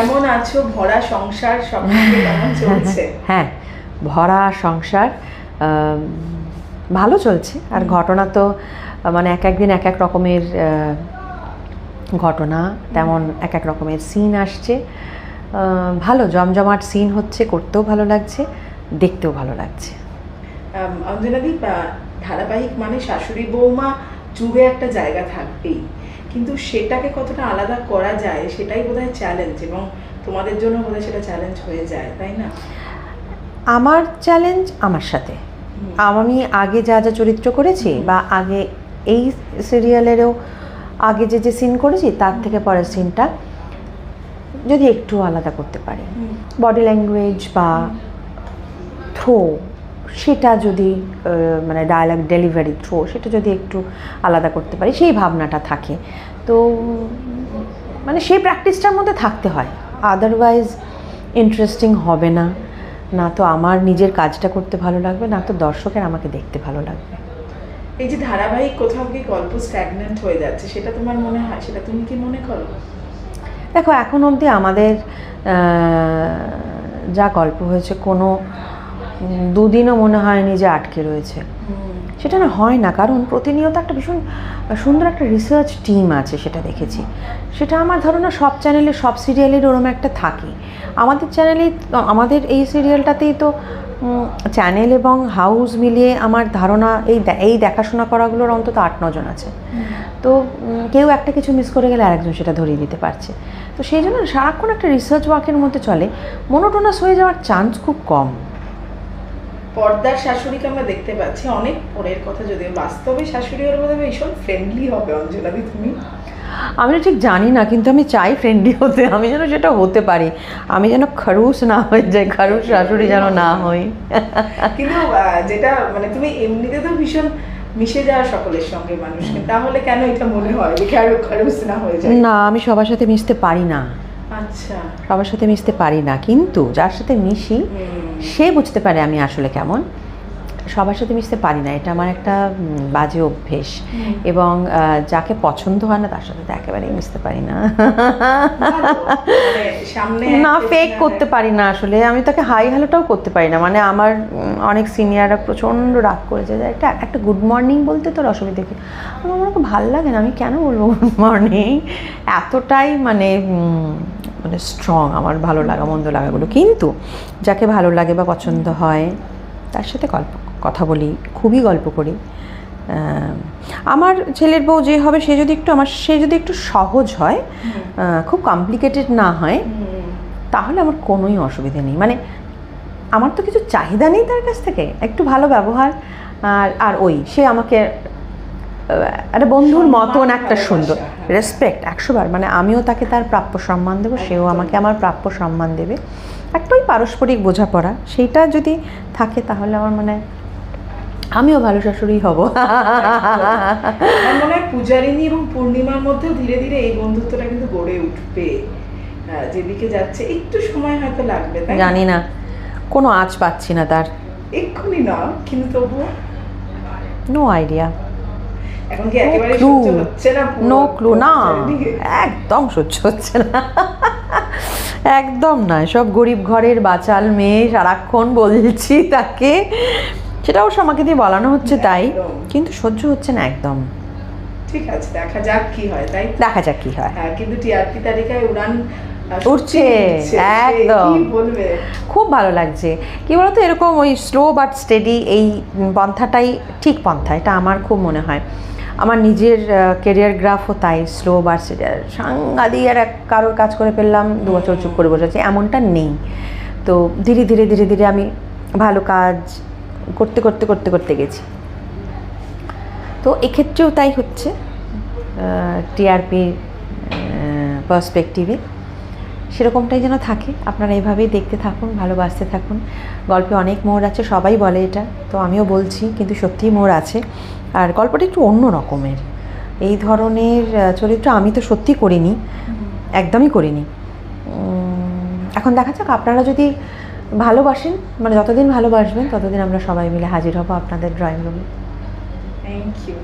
কেমন আছো? ভরা সংসার সব কেমন চলছে? হ্যাঁ ভরা সংসার ভালো চলছে। আর ঘটনা তো মানে এক একদিন এক এক রকমের ঘটনা তেমন এক এক রকমের সিন আসছে। ভালো জমজমাট সিন হচ্ছে করতেও ভালো লাগছে দেখতেও ভালো লাগছে। অঞ্জনাদি ধারাবাহিক মানে শাশুড়ি বৌমা জুড়ে একটা জায়গা থাকবেই। কিন্তু সেটাকে কতটা আলাদা করা যায় সেটাই বোধহয় চ্যালেঞ্জ এবং তোমাদের জন্য বোধহয় সেটা চ্যালেঞ্জ হয়ে যায় তাই না? আমার চ্যালেঞ্জ আমার সাথে। আমি আগে যা যা চরিত্র করেছি বা আগে এই সিরিয়ালেরও আগে যে যে সিন করেছি তার থেকে পরের সিনটা যদি একটু আলাদা করতে পারি। বডি ল্যাঙ্গুয়েজ বা থ্রো সেটা যদি মানে ডায়ালগ ডেলিভারি থ্রো সেটা যদি একটু আলাদা করতে পারি সেই ভাবনাটা থাকে। তো মানে সেই প্র্যাকটিসটার মধ্যে থাকতে হয়। আদারওয়াইজ ইন্টারেস্টিং হবে না। না তো আমার নিজের কাজটা করতে ভালো লাগবে না তো দর্শকের আমাকে দেখতে ভালো লাগবে। এই যে ধারাবাহিক কোথাও কি গল্প স্ট্যাগনেন্ট হয়ে যাচ্ছে সেটা তোমার মনে হয় সেটা তুমি কি মনে করো? দেখো এখন অবধি আমাদের যা গল্প হয়েছে কোনো দুদিনও মনে হয়নি যে আটকে রয়েছে। সেটা না হয় না কারণ প্রতিনিয়ত একটা ভীষণ সুন্দর একটা রিসার্চ টিম আছে সেটা দেখেছি। সেটা আমার ধারণা সব চ্যানেলে সব সিরিয়ালের ওরম একটা থাকে। আমাদের চ্যানেলে আমাদের এই সিরিয়ালটাতেই তো চ্যানেল এবং হাউস মিলিয়ে আমার ধারণা এই এই দেখাশোনা করাগুলোর অন্তত আট নজন আছে। তো কেউ একটা কিছু মিস করে গেলে আরেকজন সেটা ধরিয়ে দিতে পারছে। তো সেই জন্য সারাক্ষণ একটা রিসার্চ ওয়ার্কের মধ্যে চলে। মনোটোনাস হয়ে যাওয়ার চান্স খুব কম। পর্দার শাশুড়িকে আমরা দেখতে পাচ্ছি অনেক পরের কথা যদিও বাস্তবে শাশুড়ি ওর বোধহয় ভীষণ ফ্রেন্ডলি হবে অঞ্জনাদি তুমি? আমি ঠিক জানি না কিন্তু আমি চাই ফ্রেন্ডলি হতে আমি যেন সেটা হতে পারি। আমি যেন খরুস না হয়ে যাই খরুস শাশুড়ি যেন না হই। কিন্তু যেটা মানে তুমি এমনিতে তো ভীষণ মিশে যাওয়া সকলের সঙ্গে মানুষকে তাহলে কেন এটা মনে হয় যে খারুস না হয়ে যায়? না আমি সবার সাথে মিশতে পারি না। আচ্ছা। সবার সাথে মিশতে পারি না কিন্তু যার সাথে মিশি। সে বুঝতে পারে আমি আসলে কেমন। সবার সাথে মিশতে পারি না এটা আমার একটা বাজে অভ্যেস। এবং যাকে পছন্দ হয় না তার সাথে তো একেবারেই মিশতে পারি না। না ফেক করতে পারি না আসলে। আমি তাকে হাই হ্যালোটাও করতে পারি না। মানে আমার অনেক সিনিয়ররা প্রচণ্ড রাগ করেছে যে একটা একটা গুড মর্নিং বলতে তোর অসুবিধা কি? আমার খুব ভালো লাগে না। আমি কেন বলব গুড মর্নিং এতটাই মানে মানে স্ট্রং আমার ভালো লাগা মন্দ লাগাগুলো। কিন্তু যাকে ভালো লাগে বা পছন্দ হয় তার সাথে গল্প কথা বলি খুবই গল্প করি। আমার ছেলের বউ যে হবে সে যদি একটু আমার সে যদি একটু সহজ হয় খুব কমপ্লিকেটেড না হয় তাহলে আমার কোনোই অসুবিধা নেই। মানে আমার তো কিছু চাহিদা নেই তার কাছ থেকে। একটু ভালো ব্যবহার আর আর ওই সে আমাকে একটা বন্ধুর মতন একটা সুন্দর হ্যাঁ। রেসপেক্ট একশো বার মানে আমিও তাকে তার প্রাপ্য সম্মান দেবো সেও আমাকে আমার প্রাপ্য সম্মান দেবে। একটাই পারস্পরিক বোঝাপড়া সেইটা যদি থাকে তাহলে আমার মানে আমিও ভালো শাশুড়ি হব। মনে হয় পূজারিনী এবং পূর্ণিমার মধ্যেও ধীরে ধীরে এই বন্ধুত্বটা কিন্তু গড়ে উঠবে। যেদিকে যাচ্ছে একটু সময় হয়তো লাগবে তাই জানি না কোনো আঁচ পাচ্ছি না তার। এক্ষুনি না কিন্তু তবুও? নো আইডিয়া ক্লু না? ক্লু না। একদম সহ্য হচ্ছে না। একদম না। সব গরিব ঘরের বাচাল মেয়ে সারাক্ষণ বলছি তাকে। সেটা অবশ্য আমাকে দিয়ে বলানো হচ্ছে তাই কিন্তু সহ্য হচ্ছে না একদম। ঠিক আছে দেখা যাক কি হয় তাই দেখা যাক কি হয়। হ্যাঁ কিন্তু টিআরপি তালিকায় উড়ান উঠছে, একদম। খুব ভালো লাগছে। কি বলতো এরকম ওই স্লো বাট স্টেডি এই পন্থাটাই ঠিক পন্থা এটা আমার খুব মনে হয়। আমার নিজের কেরিয়ার গ্রাফও তাই স্লো বাট স্টেডি সাংঘাতিক আর এক কারোর কাজ করে ফেললাম দু বছর চুপ করে বসে আছি এমনটা নেই। তো ধীরে ধীরে ধীরে ধীরে আমি ভালো কাজ করতে করতে করতে করতে গেছি। তো এক্ষেত্রেও তাই হচ্ছে টিআরপি পার্সপেক্টিভে সেরকমটাই যেন থাকে। আপনারা এইভাবেই দেখতে থাকুন, ভালোবাসতে থাকুন। গল্পে অনেক মোড় আছে, সবাই বলে এটা। তো আমিও বলছি, কিন্তু সত্যিই মোড় আছে। আর গল্পটা একটু অন্য রকমের। এই ধরনের চরিত্র আমি তো সত্যি করিনি, একদমই করিনি। এখন দেখা যাক, আপনারা যদি ভালোবাসেন মানে যতদিন ভালোবাসবেন, ততদিন আমরা সবাই মিলে হাজির হব আপনাদের ড্রয়িং রুমে থ্যাংক ইউ